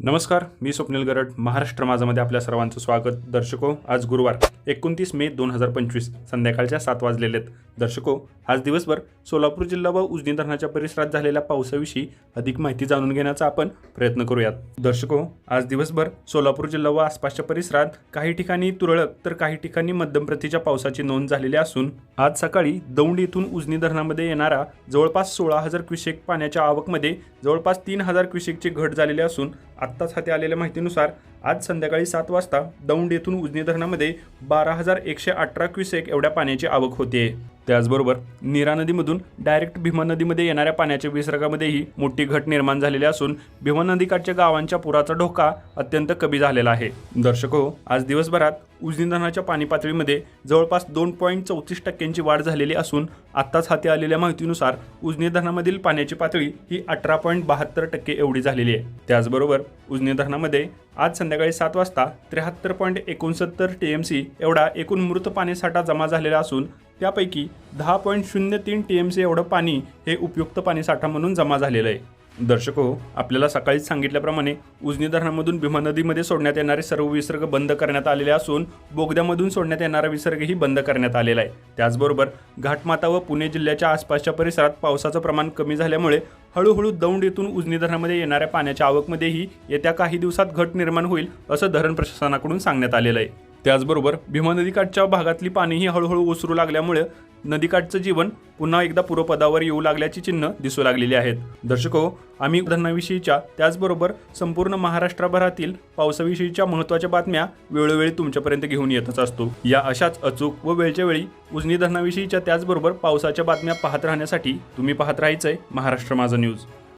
नमस्कार मी स्वप्नील गरड महाराष्ट्र माझामध्ये आपल्या सर्वांचं स्वागत. दर्शको आज गुरुवार एकोणतीस मे दोन हजार पंचवीस संध्याकाळच्या सात वाजलेले आहेत दर्शको आज दिवसभर सोलापूर जिल्हा व उजनी धरणाच्या परिसरात झालेल्या पावसाविषयी अधिक माहिती जाणून घेण्याचा आपण प्रयत्न करूयात. दर्शको आज दिवसभर सोलापूर जिल्हा व आसपासच्या परिसरात काही ठिकाणी तुरळक तर काही ठिकाणी मध्यम प्रतीच्या पावसाची नोंद झालेली असून आज सकाळी दौंड येथून उजनी धरणामध्ये येणारा जवळपास सोळा हजार क्युसेक पाण्याच्या आवकमध्ये जवळपास तीन हजार क्युसेकची घट झालेली असून आत्ताच हाती आलेल्या माहितीनुसार आज संध्याकाळी सात वाजता दौंड येथून उजनी धरणामध्ये बारा हजार एकशे अठरा क्युसेक एवढ्या पाण्याची आवक होते त्याचबरोबर नीरा नदीमधून डायरेक्ट भीमा नदीमध्ये येणाऱ्या पाण्याच्या विसर्गामध्येही मोठी घट निर्माण झालेली असून भीमा नदीकाठच्या गावांच्या पुराचा धोका अत्यंत कमी झालेला आहे. दर्शको आज दिवसभरात उजनीधरणाच्या पाणी पातळीमध्ये जवळपास दोन पॉईंट चौतीस टक्क्यांची वाढ झालेली असून आत्ताच हाती आलेल्या माहितीनुसार उजनी धरणामधील पाण्याची पातळी ही अठरा पॉईंट बहात्तर टक्के एवढी झालेली आहे. त्याचबरोबर उजनी धरणामध्ये आज संध्याकाळी सात वाजता त्र्याहत्तर पॉईंट एकोणसत्तर टी एम सी एवढा एकूण मृत पाणीसाठा जमा झालेला असून त्यापैकी दहा पॉईंट शून्य तीन टी एम सी एवढं पाणी हे उपयुक्त पाणीसाठा म्हणून जमा झालेलं आहे. दर्शको आपल्याला सकाळीच सांगितल्याप्रमाणे उजनी धरणामधून भीमा नदीमध्ये सोडण्यात येणारे सर्व विसर्ग बंद करण्यात आलेले असून बोगद्यामधून सोडण्यात येणारा विसर्गही बंद करण्यात आलेला आहे. त्याचबरोबर घाटमाता व पुणे जिल्ह्याच्या आसपासच्या परिसरात पावसाचं प्रमाण कमी झाल्यामुळे हळूहळू दौंड येथून उजनी धरणामध्ये येणाऱ्या पाण्याच्या आवकमध्येही येत्या काही दिवसात घट निर्माण होईल असं धरण प्रशासनाकडून सांगण्यात आलेलं आहे. त्याचबरोबर भीमा नदीकाठच्या भागातली पाणीही हळूहळू ओसरू लागल्यामुळे नदीकाठचं जीवन पुन्हा एकदा पूर्वपदावर येऊ लागल्याची चिन्ह दिसू लागलेली आहेत. दर्शको आम्ही धरणाविषयीच्या त्याचबरोबर संपूर्ण महाराष्ट्रभरातील पावसाविषयीच्या महत्त्वाच्या बातम्या वेळोवेळी तुमच्यापर्यंत घेऊन येतच असतो. या अशाच अचूक व वेळच्या वेळी उजनी धरणाविषयीच्या त्याचबरोबर पावसाच्या बातम्या पाहत राहण्यासाठी तुम्ही पाहत राहायचंय महाराष्ट्र माझा न्यूज.